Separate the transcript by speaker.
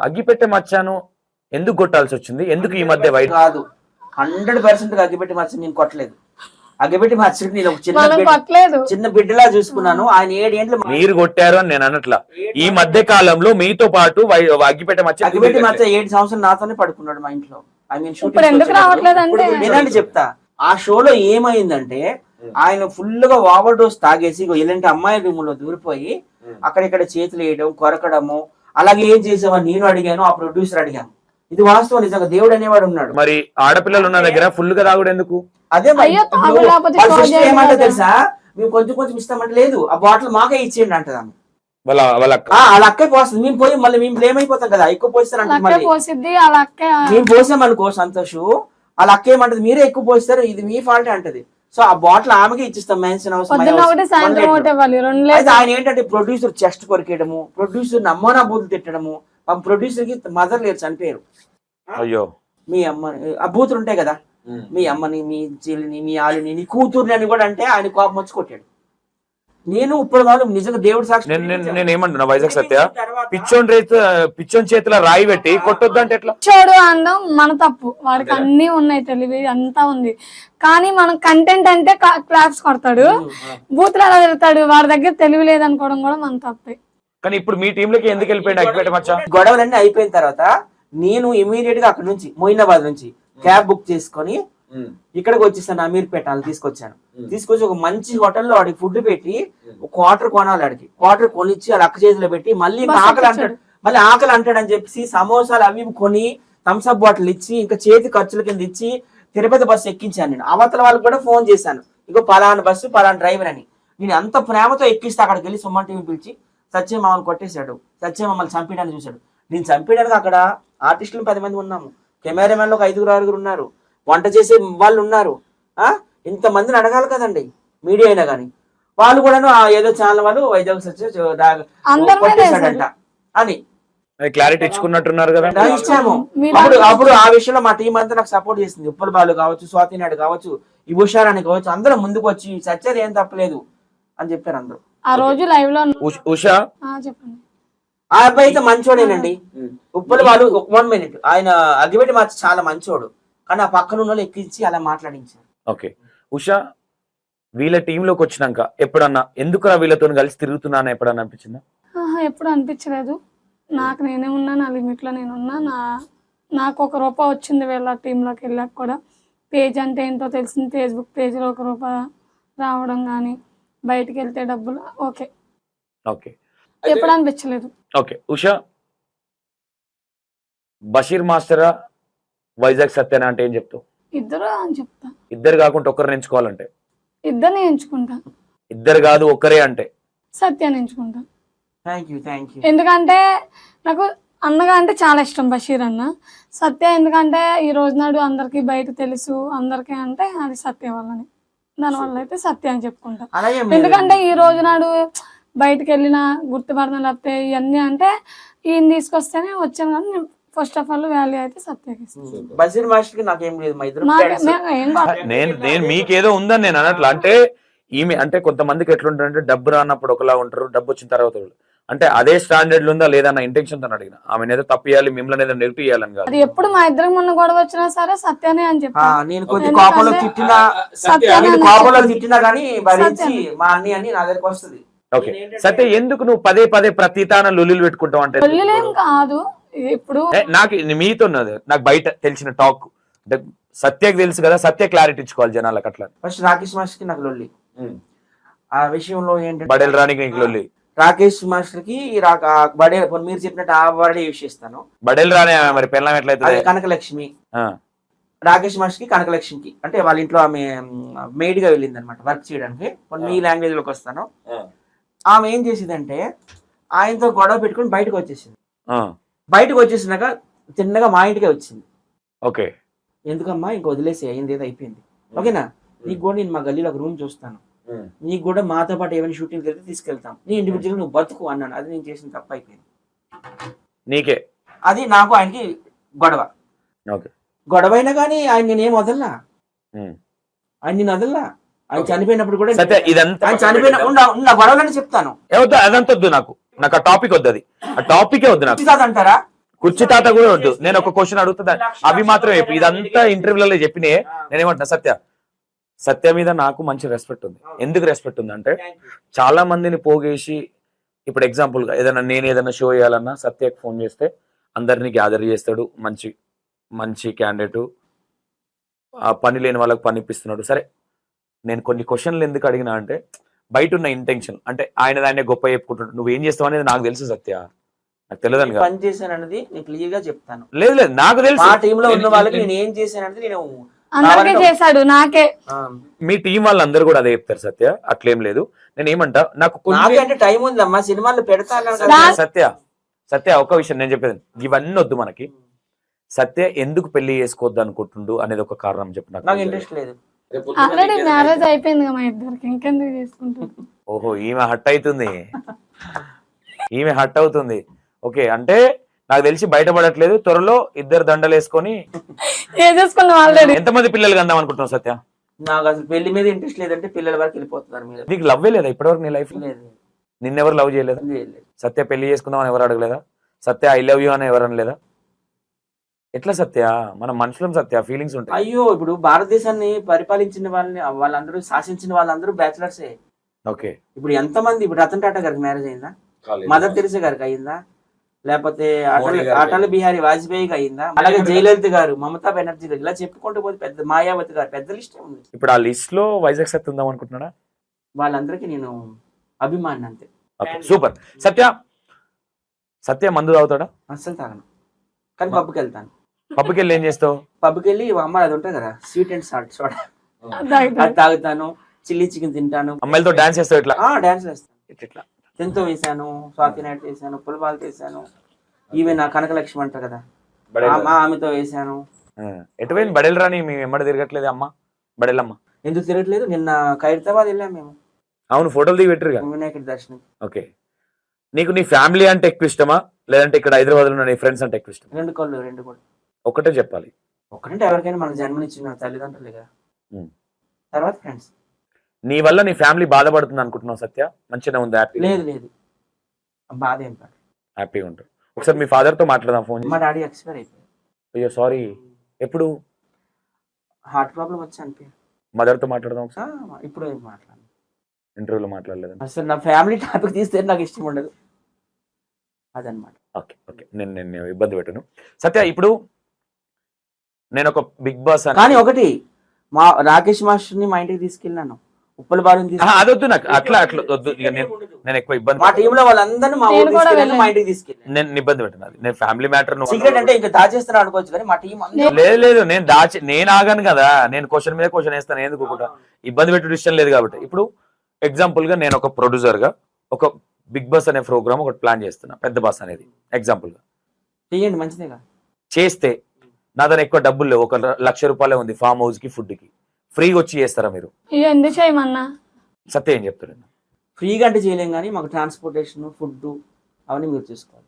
Speaker 1: అగ్గిపెట్టె మచ్చాను ఎందుకు కొట్టాల్సి వచ్చింది? ఎందుకు ఈ మధ్య వైట్
Speaker 2: కాదు. హండ్రెడ్ పర్సెంట్ అగ్గిపెట్టి మచ్చ నేను కొట్టలేదు. అగ్గిపెట్టి మచ్చకి నేను ఒక చిన్న చిన్న బిడ్డలా చూసుకున్నాను. ఆయన ఏడేంట్లు
Speaker 1: మీరు కొట్టారు అని నేను అనట్లా. ఈ మధ్య కాలంలో మీతో పాటు వై- అగ్గిపెట్టె మచ్చ
Speaker 2: అగ్గిపెట్టి మచ్చ ఏడు సంవత్సరాలు నాతోనే పడుకున్నాడు మా ఇంట్లో. ఐ మీన్ నేనండి చెప్తా. ఆ షోలో ఏమైందంటే ఆయన ఫుల్గా ఓవర్ డోస్ తాగేసి ఇలాంటి అమ్మాయి రూమ్లో దూరిపోయి అక్కడిక్కడ చేతులు వేయడం కొరకడము అలాగే ఏం చేసామని నేను అడిగాను ఆ ప్రొడ్యూసర్ అడిగాను. ఇది వాస్తవం నిజంగా దేవుడు అనేవాడు ఉన్నాడు.
Speaker 1: మరి ఆడపిల్లలు ఉన్న దగ్గర ఫుల్గా తాగుడు ఎందుకు?
Speaker 2: అదే ఏమంటే. తెలుసా? మేము కొంచెం కొంచెం ఇస్తామంటే లేదు. ఆ బాటిల్ మాకే ఇచ్చేయండి అంటది ఆమె.
Speaker 1: వాళ్ళ వాళ్ళ అక్క.
Speaker 2: ఆ వాళ్ళ అక్కే పోస్తుంది. మేము పోయి మళ్ళీ మేము బ్లేమ్ అయిపోతాం కదా. ఎక్కువ పోస్తారంటే
Speaker 3: లక్కే
Speaker 2: మళ్ళీ.
Speaker 3: పోసిద్ది అలా అక్కే
Speaker 2: మేము పోసామనుకో సంతోష్. వాళ్ళ అక్క ఏమంటది? మీరే ఎక్కువ పోస్తారు. ఇది మీ ఫాల్ట్ అంటది. సో ఆ బాటిల్ ఆమెకే ఇచ్చిస్తాం మెన్షన్ అయితే ఆయన ఏంటంటే ప్రొడ్యూసర్ చెస్ట్ కొరికేయడము ప్రొడ్యూసర్ నమ్మోనా బూతులు తిట్టడము ఆ ప్రొడ్యూసర్కి మదర్ లేరు చనిపోయారు.
Speaker 1: అయ్యో.
Speaker 2: మీ అమ్మ ఆ బూతులు ఉంటాయి కదా. మీ అమ్మని మీ చెల్లిని మీ ఆలిని నీ కూతుర్ని అని కూడా అంటే ఆయన కోపం వచ్చి కొట్టాడు. నేను ఇప్పుడు వాళ్ళు నిజంగా దేవుడు సాక్షి
Speaker 1: నేను నేను నేను ఏమంటున్నా వైజాగ్ సత్య? పిచ్చోన్ రేతు పిచ్చోన్ చేతిలో రాయి పెట్టి కొట్టొద్దంటే ఎట్లా?
Speaker 3: చూడు అందం మన తప్పు. వాడికి అన్ని ఉన్నాయి తెలివి అంతా ఉంది. కానీ మనం కంటెంట్ అంటే క్లాప్స్ కొడతాడు. బూతులు అలా తిడతాడు వాడి దగ్గర తెలివి లేదనుకోవడం కూడా మన తప్పే.
Speaker 1: కానీ ఇప్పుడు మీ టీం లోకి ఎందుకు వెళ్ళిపోయింది అగ్గిపెట్టె మచ్చ?
Speaker 2: గొడవలన్నీ అయిపోయిన తర్వాత నేను ఇమీడియట్గా అక్కడ నుంచి మొయినాబాద్ నుంచి క్యాబ్ బుక్ చేసుకొని ఇక్కడికి వచ్చేసాను అమీర్పేట తీసుకొచ్చాను. తీసుకొచ్చి ఒక మంచి హోటల్లో వాడికి ఫుడ్ పెట్టి క్వార్టర్ కొనాలి ఆడికి. క్వార్టర్ కొనిచ్చి వాళ్ళ అక్క చేతిలో పెట్టి మళ్ళీ ఇంకా ఆకలి. అంటాడు. మళ్ళీ ఆకలి అంటాడని చెప్పేసి సమోసాలు అవి కొని థమ్స్అప్ బాటిల్ ఇచ్చి ఇంకా చేతి ఖర్చుల కింద ఇచ్చి తిరుపతి బస్సు ఎక్కించాను నేను. అవతల వాళ్ళకి కూడా ఫోన్ చేశాను. ఇగో పలానా బస్సు పలానా డ్రైవర్ అని. నేను అంత ప్రేమతో ఎక్కిస్తే అక్కడికి వెళ్ళి సుమన్ టీవీ పిలిచి సత్యం మమ్మల్ని కొట్టేశాడు. సత్యం మమ్మల్ని చంపేయడానికి చూశాడు. నేను చంపేయడానికి అక్కడ ఆర్టిస్టులు పది మంది ఉన్నాము. కెమెరామెన్లు ఒక ఐదుగురు ఆరుగురు ఉన్నారు. వంట చేసే వాళ్ళు ఉన్నారు. ఆ? ఇంత మందిని అడగాలి కదండి. మీడియా అయినా కానీ వాళ్ళు కూడాను ఆ ఏదో ఛానల్ వాళ్ళు వైజాగ్ కొట్టేశాడంట. అని.
Speaker 1: క్లారిటీ ఇచ్చుకున్నట్టున్నారు కదా?
Speaker 2: ఇచ్చాము. అప్పుడు అప్పుడు ఆ విషయంలో మా టీం అంతా నాకు సపోర్ట్ చేసింది. ఉప్పల్ బాలు కావచ్చు స్వాతి నాయుడు కావచ్చు ఈ ఉషారాణి కావచ్చు అందరూ ముందుకు వచ్చి సత్యది ఏం తప్పలేదు అని చెప్పారు అందరూ.
Speaker 3: ఆ రోజు లైవ్లో
Speaker 1: ఉష్-
Speaker 3: చెప్పండి.
Speaker 2: ఆ అబ్బాయి అయితే మంచోడేనండి. ఉప్పల్ బాలు వన్ మినిట్ ఆయన అగ్గిపెట్టి మార్చి చాలా మంచోడు. కానీ ఆ పక్కన ఉన్న వాళ్ళు ఎక్కించి అలా మాట్లాడించారు.
Speaker 1: ఓకే. ఉషా వీళ్ళ టీమ్లోకి వచ్చినాక ఎప్పుడన్నా ఎందుకురా వీళ్ళతో కలిసి తిరుగుతున్నాను ఎప్పుడన్నా అనిపించిందా?
Speaker 3: ఎప్పుడు అనిపించలేదు. నాకు నేనే ఉన్నా నా లిమిట్లో నేను ఉన్నా నా నాకు ఒక రూపాయి వచ్చింది వీళ్ళ టీంలోకి వెళ్ళాక కూడా. పేజ్ అంటే ఏంటో తెలిసింది ఫేస్బుక్ పేజ్లో ఒక రూపాయి రావడం కానీ బయటికి వెళ్తే డబ్బులు ఓకే.
Speaker 1: ఓకే.
Speaker 3: ఎప్పుడు అనిపించలేదు.
Speaker 1: ఓకే ఉషా బషీర్ మాస్టరా వైజాగ్ సత్యనా అంటే ఏం చెప్తావు?
Speaker 3: ఇద్దరు అని చెప్తా.
Speaker 1: ఇద్దరు కాకుండా ఒక్కరిని ఎంచుకోవాలంటే?
Speaker 3: ఇద్దరిని ఎంచుకుంటా.
Speaker 1: ఇద్దరు కాదు ఒక్కరే అంటే.
Speaker 3: సత్యాన్ని ఎంచుకుంటా.
Speaker 2: థ్యాంక్ యూ థ్యాంక్ యూ
Speaker 3: ఎందుకంటే నాకు అన్నగా అంటే చాలా ఇష్టం బషీర్ అన్న. సత్య ఎందుకంటే ఈ రోజు నాడు అందరికి బయట తెలుసు అందరికీ అంటే అది సత్య వల్లనే. దానివల్ల అయితే సత్య అని చెప్పుకుంటా.
Speaker 2: అలాగే మీరు-
Speaker 3: ఎందుకంటే ఈ రోజు నాడు బయటకు వెళ్ళిన గుర్తుపడిన లేకపోతే ఇవన్నీ అంటే ఈయన తీసుకొస్తేనే వచ్చాను కానీ ఫస్ట్ ఆఫ్ ఆల్ వాల్యూ అయితే సత్యకి ఇస్తాను.
Speaker 2: బషీర్ మాస్టర్కి నాకేం లేదు మా ఇద్దరు
Speaker 3: మాకు
Speaker 2: friends.
Speaker 3: మేము ఏం కాదు.
Speaker 1: నేను నేను మీకేదో ఉందని నేను అనట్లా అంటే ఈమె అంటే కొంతమందికి ఎట్లుంటారంటే డబ్బు రానప్పుడు ఒకలా ఉంటారు డబ్బు వచ్చిన తర్వాత. అంటే అదే స్టాండర్డ్ ఉందా లేదా అన్న ఇంటెన్షన్తో అడిగిన ఆమె ఏదో తప్పు చేయాలి మిమ్మల్ని ఏదో నెగిటివ్ చేయాలని కాదు
Speaker 3: అది ఎప్పుడు మా ఇద్దరికి మొన్న గొడవ వచ్చినా సరే సత్యనే అని
Speaker 2: ఆ,
Speaker 3: చెప్పా
Speaker 2: నేను కొద్ది
Speaker 3: ఎందుకంటే
Speaker 2: కోపంలో తిట్టినా
Speaker 3: సత్యాన్ని
Speaker 2: నేను
Speaker 3: అని
Speaker 2: కోపంలో
Speaker 3: చెప్పి-
Speaker 2: తిట్టినా గానీ భరించి
Speaker 3: సత్యాన్ని.
Speaker 2: మా అన్ని అన్ని నా దగ్గరకు వస్తుంది
Speaker 1: ఓకే సత్య ఎందుకు నువ్వు పదే పదే ప్రతితాన లొల్లులు పెట్టుకుంటావు అంటే
Speaker 3: కాదు ఇప్పుడు
Speaker 1: నాకు మీతో ఉన్నది. నాకు బయట తెలిసిన టాక్. అంటే సత్యకి తెలుసు కదా సత్య క్లారిటీ ఇచ్చుకోవాలి జనాలకు అట్లా.
Speaker 2: ఫస్ట్ రాకేష్ మాస్టర్కి నాకు లొల్లి. ఆ విషయంలో ఏంటంటే
Speaker 1: బడేల్ రానికి నీకు లొల్లి.
Speaker 2: రాకేష్ మాస్టర్కి బడే మీరు చెప్పినట్టు ఆ వర్డే యూజ్ చేస్తాను.
Speaker 1: బడేల్ రాని మరి పెళ్ళం
Speaker 2: అది
Speaker 1: ఎట్లయితే
Speaker 2: కనకలక్ష్మి రాకేష్ మాస్టర్కి కనకలక్ష్మికి. అంటే వాళ్ళ ఇంట్లో ఆమె మెయిడ్గా వెళ్ళింది అనమాట వర్క్ చేయడానికి మీ లాంగ్వేజ్లోకి వస్తాను. ఆమె ఏం చేసిందంటే ఆయనతో గొడవ పెట్టుకుని బయటకు వచ్చేసింది. బయటకు వచ్చేసినాక తిన్నగా మా ఇంటికే వచ్చింది.
Speaker 1: ఓకే.
Speaker 2: ఎందుకమ్మా ఇంక వదిలేసి అయింది ఏదో అయిపోయింది. ఓకేనా? నీకు కూడా నేను మా గల్లీలో ఒక రూమ్ చూస్తాను. నీకు కూడా మాతో పాటు ఏమైనా షూటింగ్ వెళ్తే తీసుకెళ్తాం. నీ ఇండివిజువల్ నువ్వు బతుకు అన్నాను. అది నేను చేసిన తప్పు అయిపోయింది.
Speaker 1: నీకే?
Speaker 2: అది నాకు ఆయనకి గొడవ. గొడవ అయినా కానీ ఆయన నేనేం వదలలా. ఆయన నేను వదలలా ఆయన చనిపోయినప్పుడు కూడా చనిపోయిన గొడవలని చెప్తాను
Speaker 1: ఏ వద్దు అదంతా వద్దు నాకు. నాకు ఆ టాపిక్ వద్దు అది. ఆ టాపికే వద్దు నాకు.
Speaker 2: అంటారా?
Speaker 1: కుర్చీ తాత కూడా వద్దు. నేను ఒక క్వశ్చన్ అడుగుతా. అవి మాత్రం చెప్పు. ఇదంతా ఇంటర్వ్యూలలో చెప్పినే నేనేమంటున్నా సత్య. సత్య మీద నాకు మంచి రెస్పెక్ట్ ఉంది. ఎందుకు రెస్పెక్ట్ ఉంది అంటే చాలా మందిని పోగేసి ఇప్పుడు ఎగ్జాంపుల్గా ఏదైనా నేను ఏదైనా షో చేయాలన్నా సత్యకి ఫోన్ చేస్తే అందరినీ గ్యాదర్ చేస్తాడు. మంచి మంచి క్యాండిడేట్ ఆ పని లేని వాళ్ళకి పని ఇప్పిస్తున్నాడు. సరే నేను కొన్ని క్వశ్చన్లు ఎందుకు అడిగినా అంటే బయట ఉన్న ఇంటెన్షన్ అంటే ఆయన దాన్ని గొప్ప చెప్పుకుంటున్నాడు. నువ్వు ఏం చేస్తావు అనేది నాకు తెలుసు సత్య. నాకు తెలియదని కాదు.
Speaker 2: పని చేశాను అనేది నేను క్లియర్గా చెప్తాను.
Speaker 1: లేదు లేదు నాకు తెలుసు.
Speaker 2: మా టీమ్లో ఉన్న వాళ్ళకి నేను ఏం చేశాను అనేది నేను
Speaker 3: అందరికీ చేశాడు నాకే.
Speaker 2: ఆ,
Speaker 1: మీ టీం వాళ్ళందరూ కూడా అదే చెప్తారు సత్య. అట్లేం లేదు. నేను ఏమంటా నాకు
Speaker 2: అంటే టైం ఉందమ్మా సినిమాలు పెడతా
Speaker 1: సత్య సత్య ఒక విషయం నేను చెప్పేది. ఇవన్నీ వద్దు మనకి. సత్య ఎందుకు పెళ్ళి చేసుకోవద్దు అనుకుంటుండు అనేది ఒక కారణం చెప్పు
Speaker 2: నాకు
Speaker 1: నాకు
Speaker 2: ఇంట్రెస్ట్ లేదు.
Speaker 3: ఆల్రెడీ మ్యారేజ్ అయిపోయింది మా ఇద్దరికి ఇంకెందుకు చేసుకుంటాం
Speaker 1: ఓహో ఈమె హట్ అవుతుంది. ఈమె హట్ అవుతుంది. ఓకే అంటే నాకు తెలిసి బయటపడట్లేదు. త్వరలో ఇద్దరు దండలు వేసుకొని
Speaker 3: చేసేసుకున్నాం ఆల్రెడీ?
Speaker 1: ఎంతమంది పిల్లలు కందాం అనుకుంటున్నావు సత్య?
Speaker 2: నాకు అసలు పెళ్ళి మీద ఇంట్రెస్ట్ లేదంటే పిల్లల వరకు వెళ్ళిపోతున్నారు మీరు.
Speaker 1: నీకు లవ్వే లేదా ఇప్పటివరకు నీ లైఫ్
Speaker 2: లేదు.
Speaker 1: నిన్నెవరు లవ్ చేయలేదా?
Speaker 2: లేదు, లేదు.
Speaker 1: సత్య పెళ్ళి చేసుకుందాం అని ఎవరు అడగలేదా? సత్య ఐ లవ్ యూ అని ఎవరు అనలేదా? ఎట్లా సత్య? మన మనుషులం సత్య ఫీలింగ్స్ ఉంటాయి?
Speaker 2: అయ్యో ఇప్పుడు భారతదేశాన్ని పరిపాలించిన వాళ్ళని వాళ్ళందరూ శాసించిన వాళ్ళందరూ బ్యాచిలర్సే
Speaker 1: ఓకే.
Speaker 2: ఇప్పుడు ఎంతమంది ఇప్పుడు రతన్ టాటా గారికి మ్యారేజ్ అయిందా? మదర్ తెరిసా గారికి అయిందా? లేకపోతే అటల్ అటల్ బిహారీ వాజ్పేయికి అయిందా? అలాగే జయలలిత గారు మమతా బెనర్జీ గారు ఇలా చెప్పుకుంటూ పోతే పెద్ద మాయావతి గారు పెద్ద లిస్ట్ ఉంది
Speaker 1: ఇప్పుడు ఆ లిస్ట్లో వైజాగ్ సత్య ఉందాం అనుకుంటున్నాడా?
Speaker 2: వాళ్ళందరికీ నేను అభిమాని అంతే.
Speaker 1: Okay super. సత్య సత్య మందు తాగుతాడా?
Speaker 2: అస్సలు తాగను. కానీ పబ్కి వెళ్తాను
Speaker 1: పబ్కి వెళ్ళి ఏం చేస్తావు?
Speaker 2: పబ్కి వెళ్ళి అమ్మ అది ఉంటుంది కదా స్వీట్ అండ్ సాల్ట్ సోడా అది తాగుతాను చిల్లీ చికెన్ తింటాను.
Speaker 1: అమ్మాయిలతో డాన్స్ చేస్తావు ఇట్లా?
Speaker 2: ఆ డాన్స్ వేస్తాను
Speaker 1: ఇట్లా, ఇట్లా.
Speaker 2: టెన్త్ వేసాను స్వాతి నాయుడు వేసాను పులబాల్ వేసాను ఈవెన్ నా కనకలక్ష్మి అంటారు కదా ఆ- మా ఆమెతో వేసాను
Speaker 1: పోయింది బడెల్ రాని మీ వెంబడి తిరగట్లేదు అమ్మ? బడెల్లమ్మ
Speaker 2: ఎందుకు తిరగట్లేదు? నిన్న ఖైరతాబాద్ వెళ్ళాం మేము.
Speaker 1: అవును ఫోటోలు దిగి పెట్టరుగా
Speaker 2: వినాయకుడి దర్శనం.
Speaker 1: ఓకే. నీకు నీ ఫ్యామిలీ అంటే ఎక్కువ ఇష్టమా? లేదంటే ఇక్కడ హైదరాబాద్లో ఉన్న నీ ఫ్రెండ్స్ అంటే ఎక్కువ ఇష్టం
Speaker 2: రెండు కళ్ళు రెండు కూడా.
Speaker 1: ఒకటే చెప్పాలి.
Speaker 2: ఒకటంటే ఎవరికైనా మన జన్మనిచ్చిన తల్లిదండ్రులే కదా
Speaker 1: ఉమ్.
Speaker 2: తర్వాత ఫ్రెండ్స్
Speaker 1: నీ వల్ల నీ ఫ్యామిలీ బాధపడుతుంది అనుకుంటున్నావు సత్య? మంచిగా ఉంది హ్యాపీ
Speaker 2: లేదు లేదు. బాధ ఏం కాదు.
Speaker 1: హ్యాపీగా ఉంటావు ఒకసారి మీ father తో మాట్లాడదాం ఫోన్
Speaker 2: మా డాడీ ఎక్స్పైర్ అయిపోయారు.
Speaker 1: అయ్యో సారీ ఎప్పుడు?
Speaker 2: హార్ట్ ప్రాబ్లం వచ్చి అనిపోయారు
Speaker 1: మదర్తో మాట్లాడదాం ఒకసారి.
Speaker 2: ఇప్పుడు ఏం మాట్లాడు
Speaker 1: ఇంటర్వ్యూలో మాట్లాడలేదు
Speaker 2: అసలు నా ఫ్యామిలీ టాపిక్ తీస్తే నాకు ఇష్టం ఉండదు. అదనమాట
Speaker 1: ఓకే ఓకే నేను నేను ఇబ్బంది పెట్టను. సత్య ఇప్పుడు నేను ఒక బిగ్ బాస్ అని.
Speaker 2: కానీ ఒకటి మా రాకేష్ మాస్టర్ని మా ఇంటికి తీసుకెళ్ళాను. ఉప్పల
Speaker 1: ఆహా, అదొద్దు నాకు. అట్లా అట్లా వద్దు. ఇక నేను నేను ఎక్కువ ఇబ్బంది
Speaker 2: మా టీమ్లో వాళ్ళందరినీ మా ఊరు. ఇంటికి తీసుకెళ్ళాను.
Speaker 1: నేను ఇబ్బంది పెట్టను అది. నేను ఫ్యామిలీ మ్యాటర్
Speaker 2: సీక్రెట్ అంటే ఇంకా దాచేస్తున్నా అనుకోవచ్చు కానీ మా టీం
Speaker 1: లేదు లేదు. నేను దాచి నేను ఆగాను కదా. నేను క్వశ్చన్ మీద క్వశ్చన్ వేస్తాను. ఎందుకు కూడా ఇబ్బంది పెట్టే ఇష్టం లేదు కాబట్టి. ఇప్పుడు ఎగ్జాంపుల్గా నేను ఒక ప్రొడ్యూసర్గా ఒక బిగ్ బాస్ అనే ప్రోగ్రామ్ ఒకటి ప్లాన్ చేస్తున్నా. పెద్ద బాస్ అనేది. ఎగ్జాంపుల్గా.
Speaker 2: చెయ్యండి మంచిదేగా
Speaker 1: చేస్తే నా దగ్గర ఎక్కువ డబ్బులు లేవు. ఒక లక్ష రూపాయలే ఉంది ఫామ్ హౌస్కి ఫుడ్కి. ఫ్రీగా వచ్చి చేస్తారా మీరు?
Speaker 3: ఇక ఎందుకు చేయమన్నా?
Speaker 1: సత్య ఏం చెప్తారు
Speaker 2: ఫ్రీగా అంటే చేయలేం కానీ మాకు ట్రాన్స్పోర్టేషన్ ఫుడ్ అవన్నీ మీరు చూసుకోవాలి.